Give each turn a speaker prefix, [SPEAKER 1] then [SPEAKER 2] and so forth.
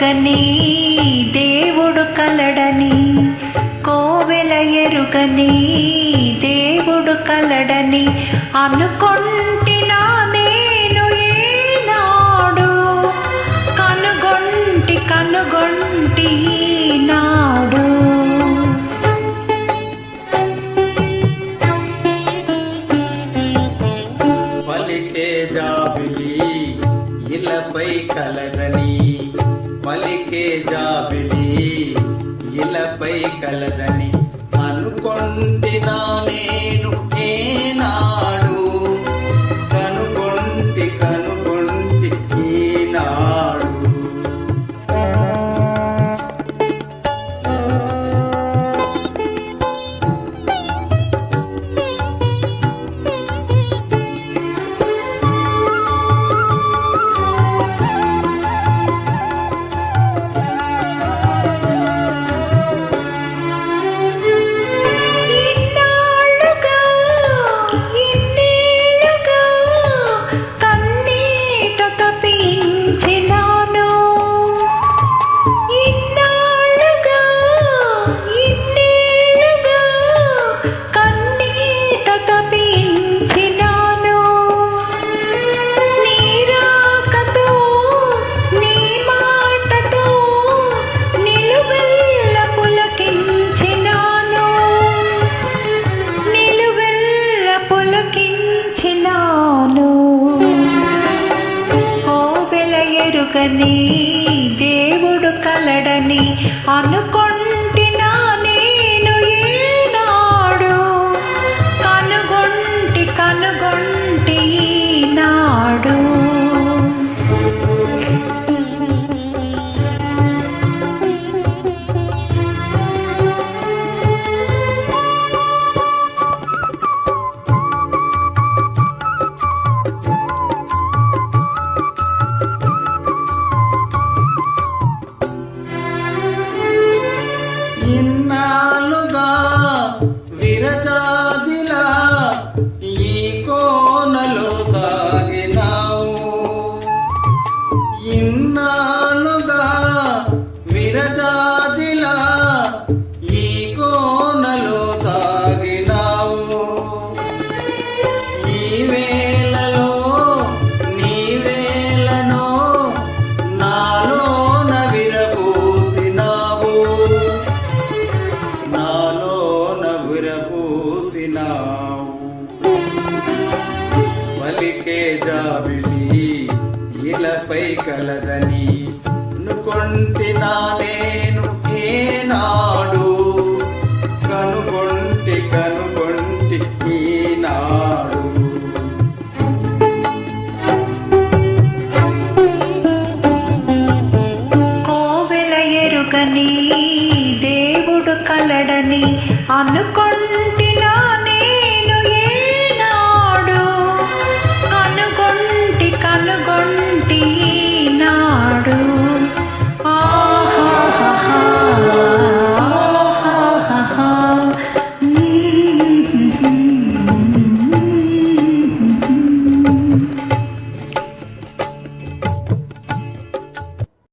[SPEAKER 1] ఎరుగని దేవుడు కలడని కోవెల ఎరుగని దేవుడు కలడని అనుకొంటినా నేను ఏనాడు కనుగొంటి కనుగొంటి
[SPEAKER 2] జాబిలి ఇలపై కలదని అనుకొంటినా నేను ఏనాడు ni
[SPEAKER 1] ఇన్నాళ్ళుగా
[SPEAKER 2] విరజాజిలా ఈ కోనలో దాగినావు ఈ వేళలో నీ వేళనో నాలోన విరబూసినావు. నాలోన విరబూసినావు. పలికే జాబిలి ఇలపై కలదని అనుకొంటి ఏనాడు. కనుగొంటి కనుగొంటి ఈనాడు కోవెల ఎరుకని దేవుడు కలడని అనుకో